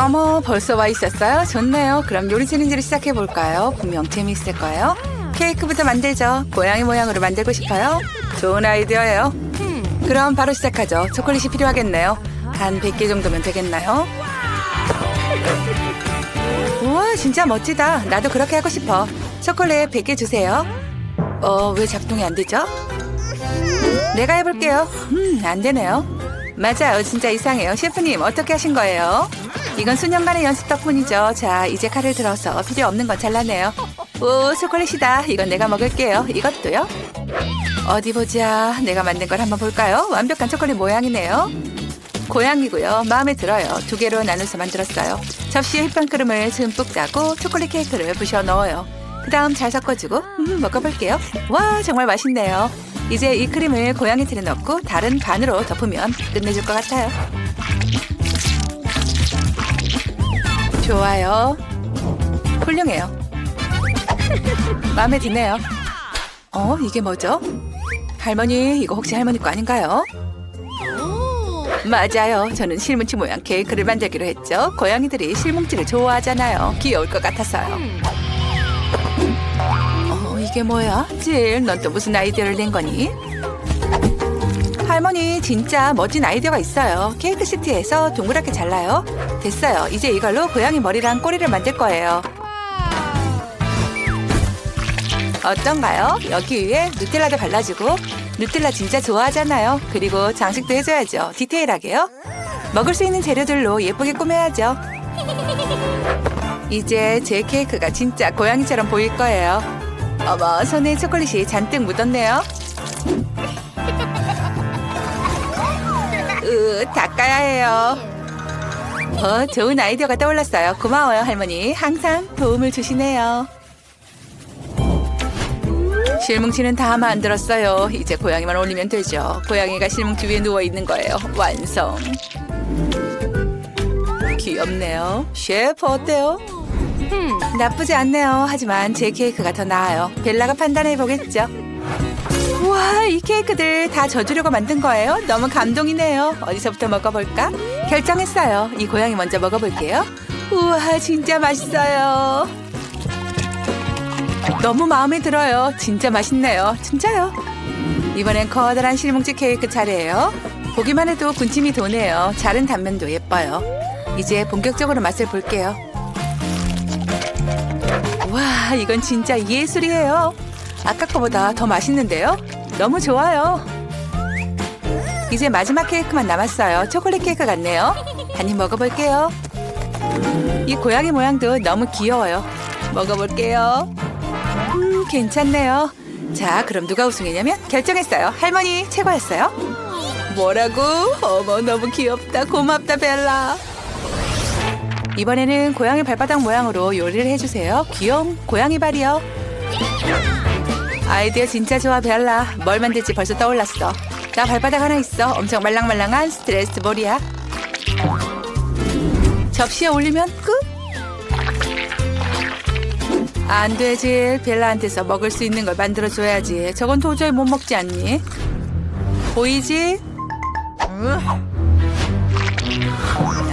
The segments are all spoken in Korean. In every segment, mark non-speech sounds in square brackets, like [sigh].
어머, 벌써 와 있었어요? 좋네요. 그럼 요리 챌린지를 시작해 볼까요? 분명 재미있을 거예요. 케이크부터 만들죠. 고양이 모양으로 만들고 싶어요? 좋은 아이디어예요. 그럼 바로 시작하죠. 초콜릿이 필요하겠네요. 한 100개 정도면 되겠나요? 우와, 진짜 멋지다. 나도 그렇게 하고 싶어. 초콜릿 100개 주세요. 어, 왜 작동이 안 되죠? 내가 해볼게요. 음, 안 되네요. 맞아요. 진짜 이상해요. 셰프님, 어떻게 하신 거예요? 이건 수년간의 연습 덕분이죠. 자, 이제 칼을 들어서 필요 없는 건 잘라내요. 오, 초콜릿이다. 이건 내가 먹을게요. 이것도요? 어디 보자. 내가 만든 걸 한번 볼까요? 완벽한 초콜릿 모양이네요. 고양이고요. 마음에 들어요. 두 개로 나눠서 만들었어요. 접시에 휘핑크림을 듬뿍 짜고 초콜릿 케이크를 부셔 넣어요. 그 다음 잘 섞어주고 음, 먹어볼게요. 와 정말 맛있네요. 이제 이 크림을 고양이 틀에 넣고 다른 반으로 덮으면 끝내줄 것 같아요. 좋아요. 훌륭해요. [laughs] 마음에 드네요. 어 이게 뭐죠? 할머니 이거 혹시 할머니 거 아닌가요? 맞아요. 저는 실뭉치 모양 케이크를 만들기로 했죠. 고양이들이 실뭉치를 좋아하잖아요. 귀여울 것 같아서요. 어, 이게 뭐야? 질, 넌 또 무슨 아이디어를 낸 거니? 할머니, 진짜 멋진 아이디어가 있어요. 케이크 시트에서 동그랗게 잘라요. 됐어요. 이제 이걸로 고양이 머리랑 꼬리를 만들 거예요. 어떤가요? 여기 위에 누텔라도 발라주고 누텔라 진짜 좋아하잖아요. 그리고 장식도 해줘야죠. 디테일하게요. 먹을 수 있는 재료들로 예쁘게 꾸며야죠. 이제 제 케이크가 진짜 고양이처럼 보일 거예요. 어머, 손에 초콜릿이 잔뜩 묻었네요. 으, 닦아야 해요. 어, 좋은 아이디어가 떠올랐어요. 고마워요, 할머니. 항상 도움을 주시네요. 실뭉치는 다 만들었어요. 이제 고양이만 올리면 되죠. 고양이가 실뭉치 위에 누워 있는 거예요. 완성. 귀엽네요. 셰프 어때요? 나쁘지 않네요. 하지만 제 케이크가 더 나아요. 벨라가 판단해 보겠죠. 우와, 이 케이크들 다 져주려고 만든 거예요? 너무 감동이네요. 어디서부터 먹어볼까? 결정했어요. 이 고양이 먼저 먹어볼게요. 우와, 진짜 맛있어요. 너무 마음에 들어요. 진짜 맛있네요. 진짜요. 이번엔 커다란 실뭉치 케이크 차례예요. 보기만 해도 군침이 도네요. 자른 단면도 예뻐요. 이제 본격적으로 맛을 볼게요. 와, 이건 진짜 예술이에요. 아까 거보다 더 맛있는데요? 너무 좋아요. 이제 마지막 케이크만 남았어요. 초콜릿 케이크 같네요. 한 입 먹어볼게요. 이 고양이 모양도 너무 귀여워요. 먹어볼게요. 음, 괜찮네요. 자, 그럼 누가 우승했냐면 결정했어요. 할머니 최고였어요. 뭐라고? 어머, 너무 귀엽다. 고맙다, 벨라. 이번에는 고양이 발바닥 모양으로 요리를 해주세요. 귀여운 고양이 발이요. 아이디어 진짜 좋아, 벨라. 뭘 만들지 벌써 떠올랐어. 나 발바닥 하나 있어. 엄청 말랑말랑한 스트레스 볼이야. 접시에 올리면 끝. 안 되지. 벨라한테서 먹을 수 있는 걸 만들어줘야지. 저건 도저히 못 먹지 않니? 보이지?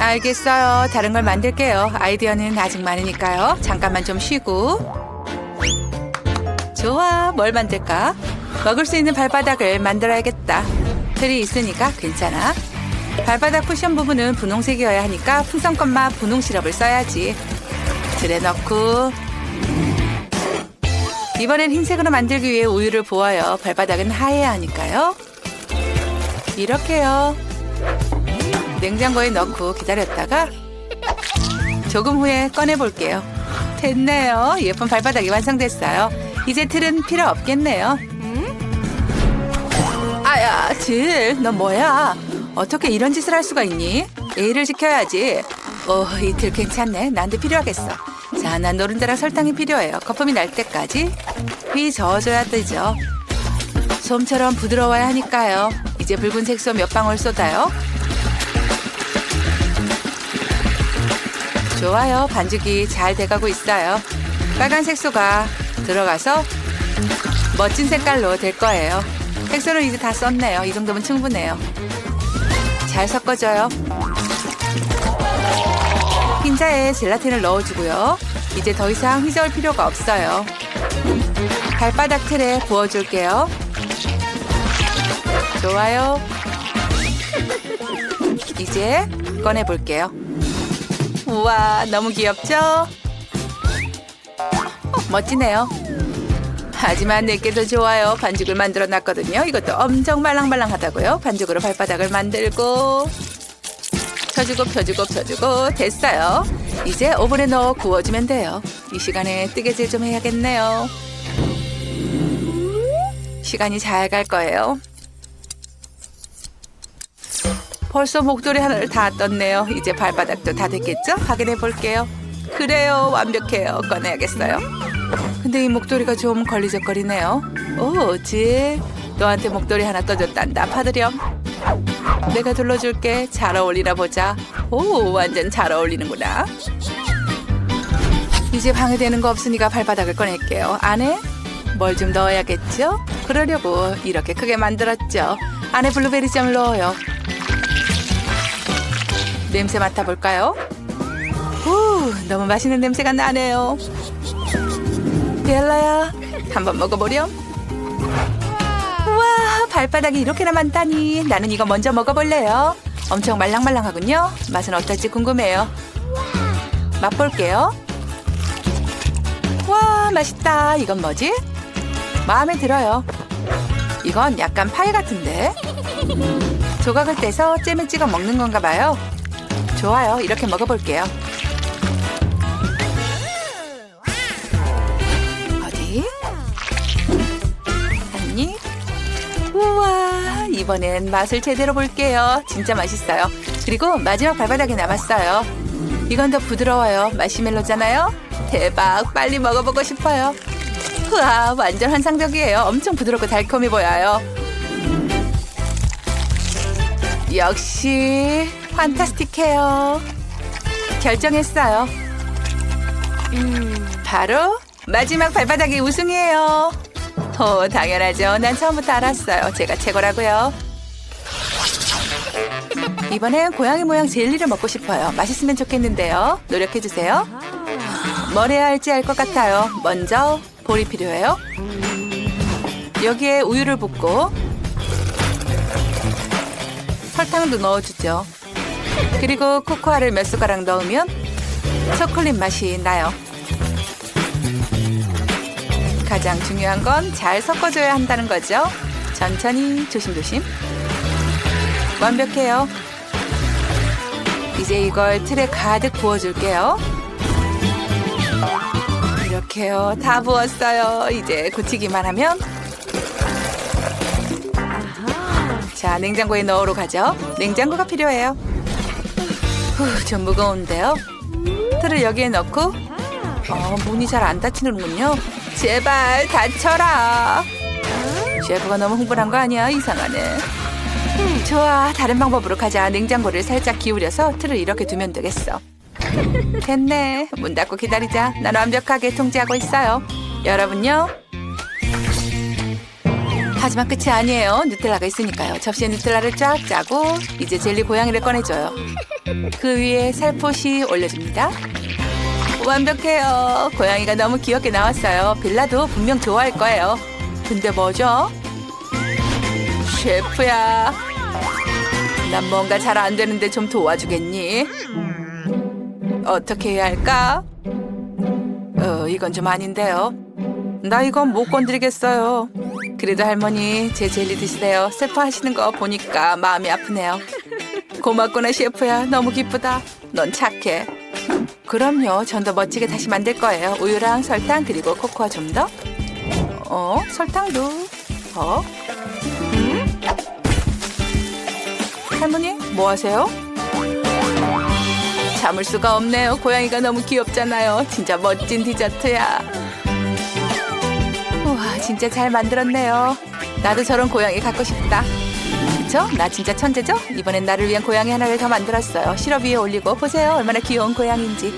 알겠어요. 다른 걸 만들게요. 아이디어는 아직 많으니까요. 잠깐만 좀 쉬고. 좋아. 뭘 만들까? 먹을 수 있는 발바닥을 만들어야겠다. 틀이 있으니까 괜찮아. 발바닥 쿠션 부분은 분홍색이어야 하니까 풍선껌 맛 분홍 시럽을 써야지. 틀에 넣고 이번엔 흰색으로 만들기 위해 우유를 부어요. 발바닥은 하얘야 하니까요. 이렇게요. 냉장고에 넣고 기다렸다가 조금 후에 꺼내 볼게요. 됐네요. 예쁜 발바닥이 완성됐어요. 이제 틀은 필요 없겠네요. 아야, 질, 너 뭐야? 어떻게 이런 짓을 할 수가 있니? 예의를 지켜야지. 오, 이틀 괜찮네. 나한테 필요하겠어. 자, 난 노른자랑 설탕이 필요해요. 거품이 날 때까지 휘 저어줘야 되죠. 솜처럼 부드러워야 하니까요. 이제 붉은색 솜 몇 방울 쏟아요. 좋아요. 반죽이 잘 돼가고 있어요. 빨간 색소가 들어가서 멋진 색깔로 될 거예요. 색소를 이제 다 썼네요. 이 정도면 충분해요. 잘 섞어줘요. 흰자에 젤라틴을 넣어주고요. 이제 더 이상 휘저을 필요가 없어요. 발바닥 틀에 부어줄게요. 좋아요. 이제 꺼내볼게요. 우와, 너무 귀엽죠? 멋지네요. 하지만 내게 더 좋아요. 반죽을 만들어 놨거든요. 이것도 엄청 말랑말랑하다고요. 반죽으로 발바닥을 만들고 펴주고 펴주고 펴주고 됐어요. 이제 오븐에 넣어 구워주면 돼요. 이 시간에 뜨개질 좀 해야겠네요. 시간이 잘 갈 거예요. 벌써 목도리 하나를 다 떴네요. 이제 발바닥도 다 됐겠죠? 확인해 볼게요. 그래요. 완벽해요. 꺼내야겠어요. 근데 이 목도리가 좀 걸리적거리네요. 오, 지. 너한테 목도리 하나 떠줬단다, 파드렴. 내가 둘러줄게. 잘 어울리나 보자. 오, 완전 잘 어울리는구나. 이제 방해되는 거 없으니까 발바닥을 꺼낼게요. 안에 뭘 좀 넣어야겠죠? 그러려고 이렇게 크게 만들었죠. 안에 블루베리 잼을 넣어요. 냄새 맡아볼까요? 후, 너무 맛있는 냄새가 나네요. 벨라야, 한번 먹어보렴. 우와, 발바닥이 이렇게나 많다니. 나는 이거 먼저 먹어볼래요. 엄청 말랑말랑하군요. 맛은 어떨지 궁금해요. 맛볼게요. 와, 맛있다. 이건 뭐지? 마음에 들어요. 이건 약간 파이 같은데. 조각을 떼서 잼에 찍어 먹는 건가 봐요. 좋아요. 이렇게 먹어볼게요. 어디? 한 입? 우와, 이번엔 맛을 제대로 볼게요. 진짜 맛있어요. 그리고 마지막 발바닥이 남았어요. 이건 더 부드러워요. 마시멜로잖아요. 대박, 빨리 먹어보고 싶어요. 우와, 완전 환상적이에요. 엄청 부드럽고 달콤해 보여요. 역시 판타스틱해요. 결정했어요. 음, 바로 마지막 발바닥이 우승이에요. 오, 당연하죠. 난 처음부터 알았어요. 제가 최고라고요. 이번엔 고양이 모양 젤리를 먹고 싶어요. 맛있으면 좋겠는데요. 노력해 주세요. 뭘 해야 할지 알 것 같아요. 먼저 볼이 필요해요. 여기에 우유를 붓고 설탕도 넣어주죠. 그리고 코코아를 몇 숟가락 넣으면 초콜릿 맛이 나요. 가장 중요한 건 잘 섞어줘야 한다는 거죠. 천천히 조심조심. 완벽해요. 이제 이걸 틀에 가득 부어줄게요. 이렇게요. 다 부었어요. 이제 굳히기만 하면. 자, 냉장고에 넣으러 가죠. 냉장고가 필요해요. 후, 좀 무거운데요. 틀을 여기에 넣고 어, 문이 잘 안 닫히는군요. 제발 닫혀라. 셰프가 너무 흥분한 거 아니야? 이상하네. 좋아, 다른 방법으로 가자. 냉장고를 살짝 기울여서 틀을 이렇게 두면 되겠어. 됐네. 문 닫고 기다리자. 난 완벽하게 통제하고 있어요. 여러분요. 하지만 끝이 아니에요. 누텔라가 있으니까요. 접시에 누텔라를 쫙 짜고 이제 젤리 고양이를 꺼내줘요. 그 위에 살포시 올려줍니다. 완벽해요. 고양이가 너무 귀엽게 나왔어요. 빌라도 분명 좋아할 거예요. 근데 뭐죠? 셰프야. 난 뭔가 잘 안 되는데 좀 도와주겠니? 어떻게 해야 할까? 어, 이건 좀 아닌데요. 나 이건 못 건드리겠어요. 그래도 할머니 제 젤리 드시래요. 슬퍼하시는 거 보니까 마음이 아프네요. 고맙구나 셰프야. 너무 기쁘다. 넌 착해. 그럼요. 전 더 멋지게 다시 만들 거예요. 우유랑 설탕 그리고 코코아 좀 더. 어? 설탕도 더. 음? 할머니 뭐 하세요? 참을 수가 없네요. 고양이가 너무 귀엽잖아요. 진짜 멋진 디저트야. 우와, 진짜 잘 만들었네요. 나도 저런 고양이 갖고 싶다. 그쵸? 나 진짜 천재죠? 이번엔 나를 위한 고양이 하나를 더 만들었어요. 시럽 위에 올리고 보세요. 얼마나 귀여운 고양이인지.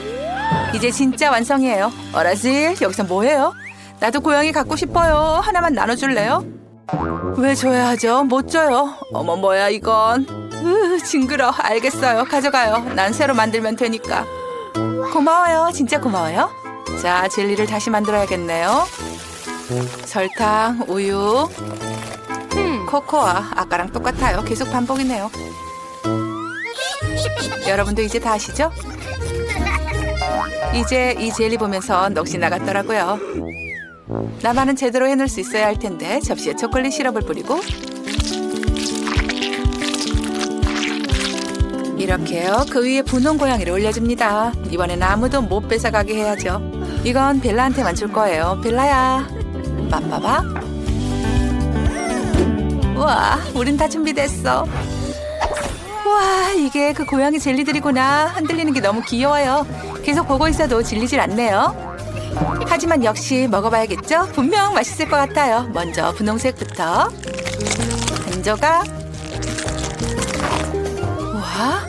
이제 진짜 완성이에요. 어라질, 여기서 뭐해요? 나도 고양이 갖고 싶어요. 하나만 나눠줄래요? 왜 줘야 하죠? 못 줘요. 어머, 뭐야, 이건. 으, 징그러. 알겠어요. 가져가요. 난 새로 만들면 되니까. 고마워요. 진짜 고마워요. 자, 젤리를 다시 만들어야겠네요. 설탕, 우유, 코코아. 아까랑 똑같아요. 계속 반복이네요. 여러분도 이제 다 아시죠? 이제 이 젤리 보면서 넋이 나갔더라고요. 나만은 제대로 해낼 수 있어야 할 텐데 접시에 초콜릿 시럽을 뿌리고 이렇게요. 그 위에 분홍 고양이를 올려줍니다. 이번엔 아무도 못 뺏어가게 해야죠. 이건 벨라한테만 줄 거예요. 벨라야. 빠빠바. 와, 우린 다 준비됐어. 와, 이게 그 고양이 젤리들이구나. 흔들리는 게 너무 귀여워요. 계속 보고 있어도 질리질 않네요. 하지만 역시 먹어봐야겠죠? 분명 맛있을 것 같아요. 먼저 분홍색부터. 한 조각. 와.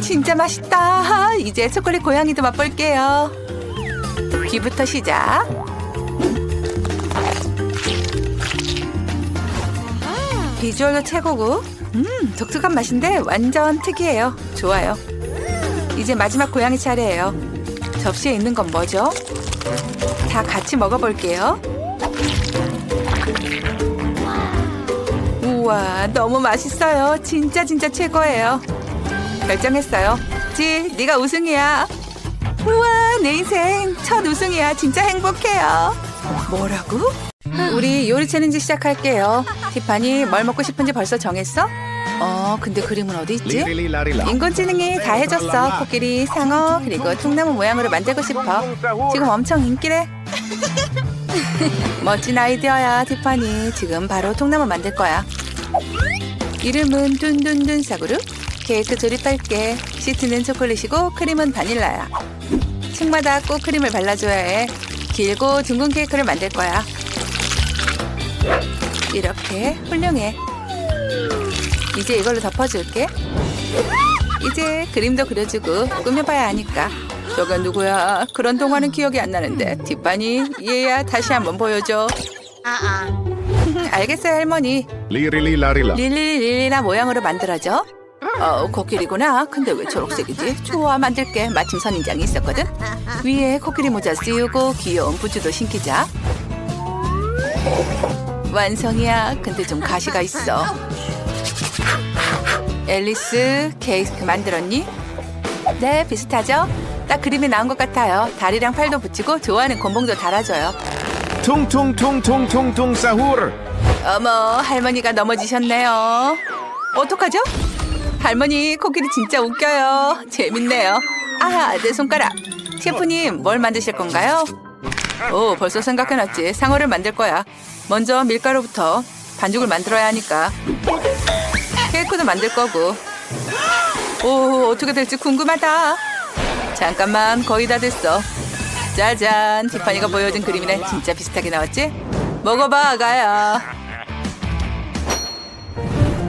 진짜 맛있다. 이제 초콜릿 고양이도 맛볼게요. 귀부터 시작. 비주얼도 최고고, 음, 독특한 맛인데 완전 특이해요. 좋아요. 이제 마지막 고양이 차례예요. 접시에 있는 건 뭐죠? 다 같이 먹어볼게요. 우와, 너무 맛있어요. 진짜 진짜 최고예요. 결정했어요. 지, 네가 우승이야. 우와, 내 인생 첫 우승이야. 진짜 행복해요. 뭐라고? 우리 요리 챌린지 시작할게요. 티파니, 뭘 먹고 싶은지 벌써 정했어? 어, 근데 그림은 어디 있지? 인공지능이 다 해줬어. 코끼리, 상어, 그리고 통나무 모양으로 만들고 싶어. 지금 엄청 인기래. 멋진 아이디어야, 티파니. 지금 바로 통나무 만들 거야. 이름은 둔둔둔 사구르. 케이크 조립할게. 시트는 초콜릿이고 크림은 바닐라야. 층마다 꼭 크림을 발라줘야 해. 길고 둥근 케이크를 만들 거야. 이렇게 훌륭해. 이제 이걸로 덮어줄게. 이제 그림도 그려주고 꾸며봐야 하니까. 저건 누구야? 그런 동화는 기억이 안 나는데. 뒷반이 얘야 다시 한번 보여줘. 알겠어요 할머니. 리리리라리라 릴리릴리라 모양으로 만들어줘. 어, 코끼리구나. 근데 왜 초록색이지? 좋아, 만들게. 마침 선인장이 있었거든. 위에 코끼리 모자 씌우고 귀여운 부츠도 신기자. 완성이야. 근데 좀 가시가 있어. 앨리스, 케이크 만들었니? 네, 비슷하죠? 딱 그림이 나온 것 같아요. 다리랑 팔도 붙이고 좋아하는 곤봉도 달아줘요. 퉁퉁퉁퉁퉁퉁 사후르 어머, 할머니가 넘어지셨네요. 어떡하죠? 할머니, 코끼리 진짜 웃겨요. 재밌네요. 아, 내 손가락. 셰프님, 뭘 만드실 건가요? 오, 벌써 생각해놨지. 상어를 만들 거야. 먼저 밀가루부터 반죽을 만들어야 하니까. 케이크도 만들 거고. 오, 어떻게 될지 궁금하다. 잠깐만, 거의 다 됐어. 짜잔, 티파니가 보여준 그림이네. 진짜 비슷하게 나왔지? 먹어봐, 아가야.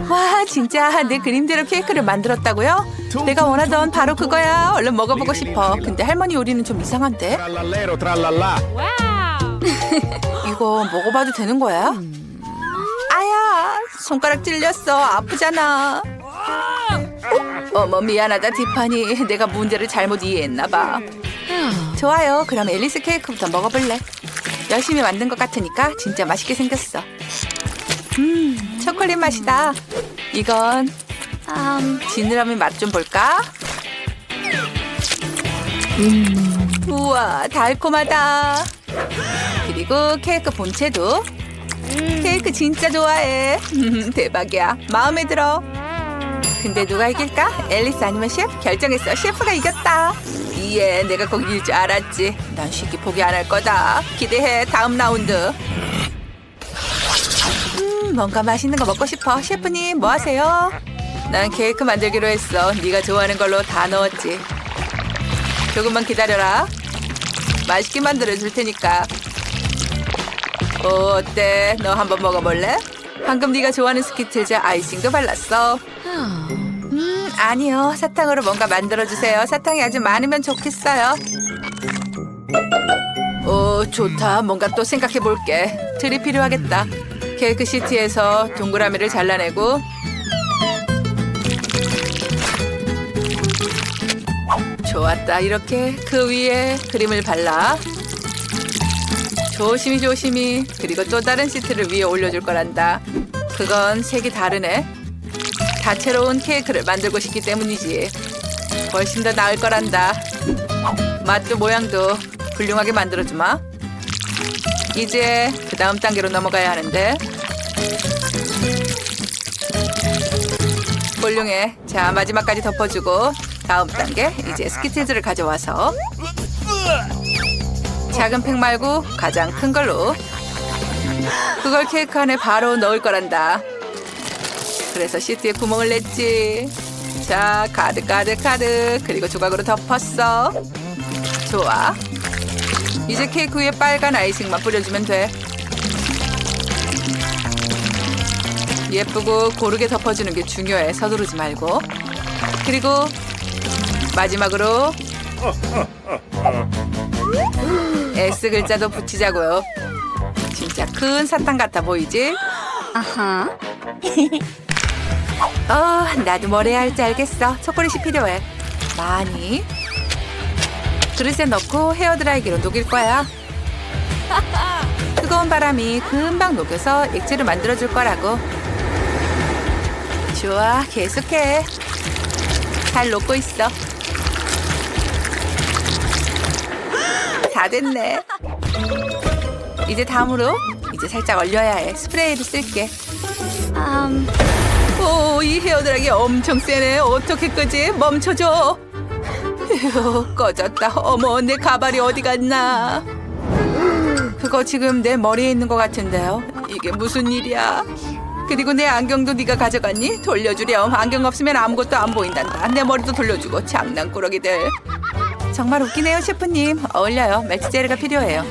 와, 진짜 내 그림대로 케이크를 만들었다고요? 내가 원하던 바로 그거야. 얼른 먹어보고 싶어. 근데 할머니 요리는 좀 이상한데? 이거 먹어봐도 되는 거야? 아야, 손가락 찔렸어. 아프잖아. 어머, 미안하다, 티파니. 내가 문제를 잘못 이해했나 봐. 좋아요. 그럼 앨리스 케이크부터 먹어볼래? 열심히 만든 것 같으니까 진짜 맛있게 생겼어. 음, 초콜릿 맛이다. 이건 음, 지느러미 맛 좀 볼까? 우와, 달콤하다. 그리고 케이크 본체도 케이크 진짜 좋아해. [laughs] 대박이야. 마음에 들어. 근데 누가 이길까? 앨리스 아니면 셰프? 결정했어. 셰프가 이겼다. 이에 내가 꼭 이길 줄 알았지. 난 쉽게 포기 안 할 거다. 기대해. 다음 라운드. 음, 뭔가 맛있는 거 먹고 싶어. 셰프님, 뭐 하세요? 난 케이크 만들기로 했어. 네가 좋아하는 걸로 다 넣었지. 조금만 기다려라. 맛있게 만들어 줄 테니까. 어, 어때? 너 한번 먹어볼래? 방금 네가 좋아하는 스키트즈 아이싱도 발랐어. 음, 아니요. 사탕으로 뭔가 만들어주세요. 사탕이 아주 많으면 좋겠어요. 오, 좋다. 뭔가 또 생각해볼게. 틀이 필요하겠다. 케이크 시트에서 동그라미를 잘라내고 좋았다. 이렇게 그 위에 크림을 발라. 조심히 조심히. 그리고 또 다른 시트를 위에 올려줄 거란다. 그건 색이 다르네. 다채로운 케이크를 만들고 싶기 때문이지. 훨씬 더 나을 거란다. 맛도 모양도 훌륭하게 만들어주마. 이제 그 다음 단계로 넘어가야 하는데. 훌륭해. 자, 마지막까지 덮어주고 다음 단계 이제 스키트즈를 가져와서 작은 팩 말고 가장 큰 걸로 그걸 케이크 안에 바로 넣을 거란다. 그래서 시트에 구멍을 냈지. 자, 가득 가득 가득 그리고 조각으로 덮었어. 좋아. 이제 케이크 위에 빨간 아이싱만 뿌려주면 돼. 예쁘고 고르게 덮어주는 게 중요해. 서두르지 말고. 그리고 마지막으로 [laughs] S 글자도 붙이자고요. 진짜 큰 사탕 같아 보이지? 아하. [laughs] 어, 나도 뭘 해야 할지 알겠어. 초콜릿이 필요해. 많이. 그릇에 넣고 헤어드라이기로 녹일 거야. [laughs] 뜨거운 바람이 금방 녹여서 액체를 만들어줄 거라고. 좋아, 계속해. 잘 녹고 있어. 다 됐네. 이제 다음으로 이제 살짝 얼려야 해. 스프레이를 쓸게. 음, 오, 이 헤어드라기 엄청 세네. 어떻게 끄지? 멈춰줘. 휴, 꺼졌다. 어머, 내 가발이 어디 갔나? 그거 지금 내 머리에 있는 것 같은데요. 이게 무슨 일이야? 그리고 내 안경도 네가 가져갔니? 돌려주렴. 안경 없으면 아무것도 안 보인단다. 내 머리도 돌려주고 장난꾸러기들. 정말 웃기네요, 셰프님. 어울려요. 멜트제리가 필요해요.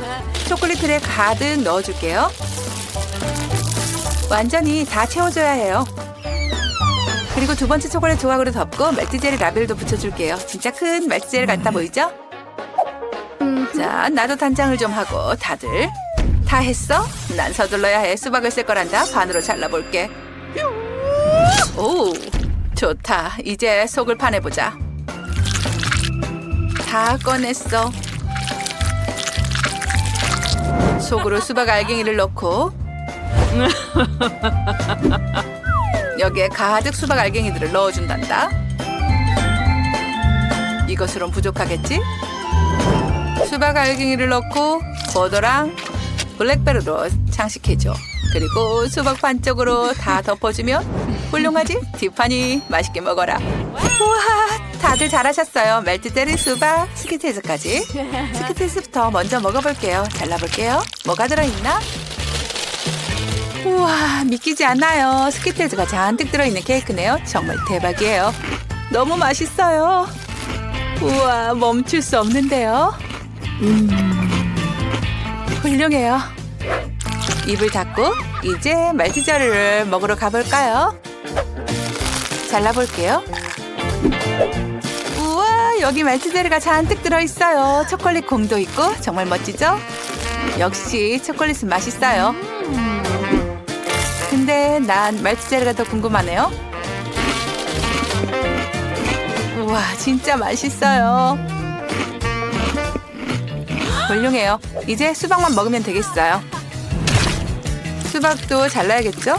초콜릿 틀에 가득 넣어줄게요. 완전히 다 채워줘야 해요. 그리고 두 번째 초콜릿 조각으로 덮고 멜트제리 라벨도 붙여줄게요. 진짜 큰 멜트제리 같아 보이죠? 자, 나도 단장을 좀 하고 다들 다 했어? 난 서둘러야 해. 수박을 쓸 거란다. 반으로 잘라볼게. 오, 좋다. 이제 속을 파내보자. 다 꺼냈어. 속으로 수박 알갱이를 넣고 [laughs] 여기에 가득 수박 알갱이들을 넣어준단다. 이것으론 부족하겠지? 수박 알갱이를 넣고 버더랑 블랙베리로 장식해줘. 그리고 수박 반쪽으로 다 덮어주면 훌륭하지? 티파니 맛있게 먹어라. 우와, 다들 잘하셨어요. 멜트제리 수박 스키테즈까지. 스키테즈부터 [laughs] 먼저 먹어볼게요. 잘라볼게요. 뭐가 들어있나? 우와, 믿기지 않아요. 스키테즈가 잔뜩 들어있는 케이크네요. 정말 대박이에요. 너무 맛있어요. 우와, 멈출 수 없는데요. 훌륭해요. 입을 닫고 이제 말티자르를 먹으러 가볼까요? 잘라볼게요. 우와, 여기 말티자르가 잔뜩 들어있어요. 초콜릿 곰도 있고 정말 멋지죠? 역시 초콜릿은 맛있어요. 근데 난 말티자르가 더 궁금하네요. 우와, 진짜 맛있어요. 훌륭해요. 이제 수박만 먹으면 되겠어요. 수박도 잘라야겠죠?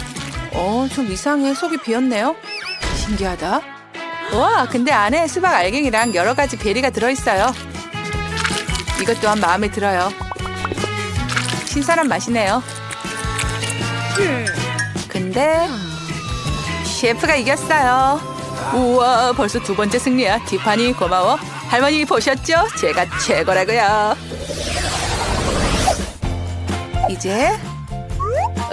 어, 좀 이상해. 속이 비었네요. 신기하다. 와, 근데 안에 수박 알갱이랑 여러 가지 베리가 들어있어요. 이것 또한 마음에 들어요. 신선한 맛이네요. 근데 셰프가 이겼어요. 우와, 벌써 두 번째 승리야. 티파니 고마워. 할머니 보셨죠? 제가 최고라고요. 이제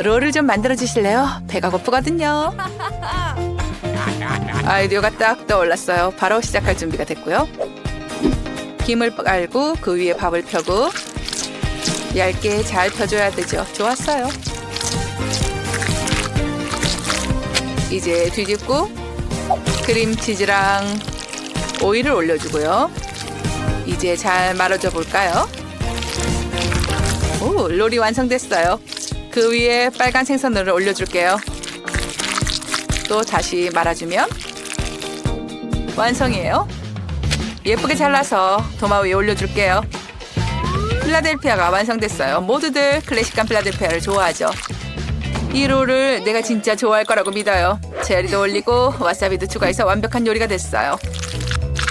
롤을 좀 만들어 주실래요? 배가 고프거든요. 아이디어가 딱 떠올랐어요. 바로 시작할 준비가 됐고요. 김을 깔고 그 위에 밥을 펴고 얇게 잘 펴줘야 되죠. 좋았어요. 이제 뒤집고 크림치즈랑 오일을 올려주고요. 이제 잘 말아줘 볼까요? 오, 롤이 완성됐어요. 그 위에 빨간 생선을 올려줄게요. 또 다시 말아주면 완성이에요. 예쁘게 잘라서 도마 위에 올려줄게요. 필라델피아가 완성됐어요. 모두들 클래식한 필라델피아를 좋아하죠. 이 롤을 내가 진짜 좋아할 거라고 믿어요. 체리도 올리고 와사비도 추가해서 완벽한 요리가 됐어요.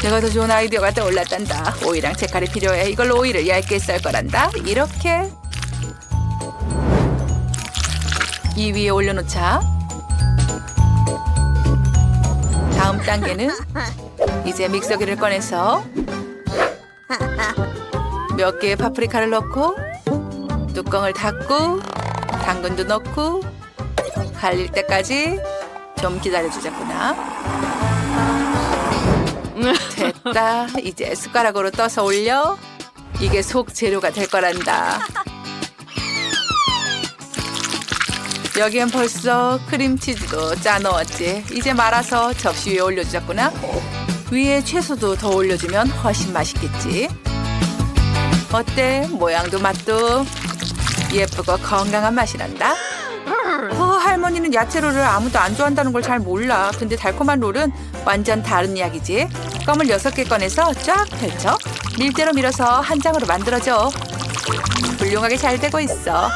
내가 더 좋은 아이디어가 떠올랐단다. 오이랑 채칼이 필요해. 이걸로 오이를 얇게 썰 거란다. 이렇게 이 위에 올려놓자. 다음 단계는 이제 믹서기를 꺼내서 몇 개의 파프리카를 넣고 뚜껑을 닫고 당근도 넣고 갈릴 때까지 좀 기다려주자꾸나. 됐다. 이제 숟가락으로 떠서 올려. 이게 속 재료가 될 거란다. 여기엔 벌써 크림치즈도 짜 넣었지. 이제 말아서 접시 위에 올려주자꾸나. 위에 채소도 더 올려주면 훨씬 맛있겠지. 어때? 모양도 맛도 예쁘고 건강한 맛이 난다. 어, 할머니는 야채 롤을 아무도 안 좋아한다는 걸 잘 몰라. 근데 달콤한 롤은 완전 다른 이야기지. 껌을 여섯 개 꺼내서 쫙 펼쳐 밀대로 밀어서 한 장으로 만들어줘. 훌륭하게 잘 되고 있어.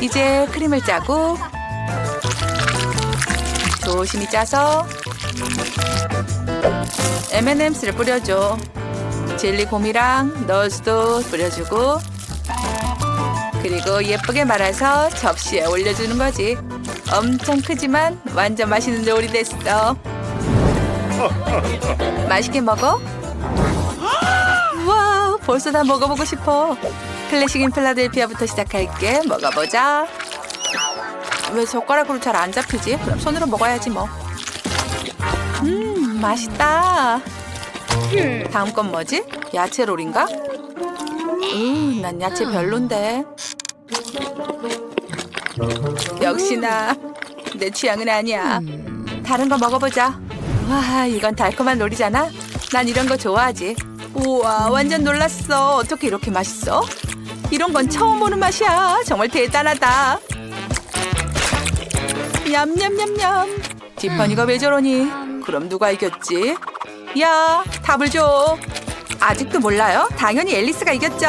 이제 크림을 짜고 조심히 짜서 M&Ms를 뿌려줘. 젤리 곰이랑 너즈도 뿌려주고 그리고 예쁘게 말아서 접시에 올려주는 거지. 엄청 크지만 완전 맛있는 롤이 됐어. 맛있게 먹어? [gasps] 와, 벌써 다 먹어보고 싶어. 클래식인 필라델피아부터 시작할게. 먹어보자. 왜 젓가락으로 잘 안 잡히지? 그럼 손으로 먹어야지 뭐. 음, 맛있다. 다음 건 뭐지? 야채 롤인가? 음, 난 야채 별론데. 역시나 내 취향은 아니야. 다른 거 먹어보자. 와, 이건 달콤한 롤이잖아. 난 이런 거 좋아하지. 우와, 완전 놀랐어. 어떻게 이렇게 맛있어? 이런 건 처음 보는 맛이야. 정말 대단하다. 냠냠냠냠. 티파니가 왜 저러니? 그럼 누가 이겼지? 야, 답을 줘. 아직도 몰라요? 당연히 앨리스가 이겼죠.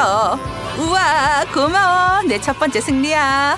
우와, 고마워. 내 첫 번째 승리야.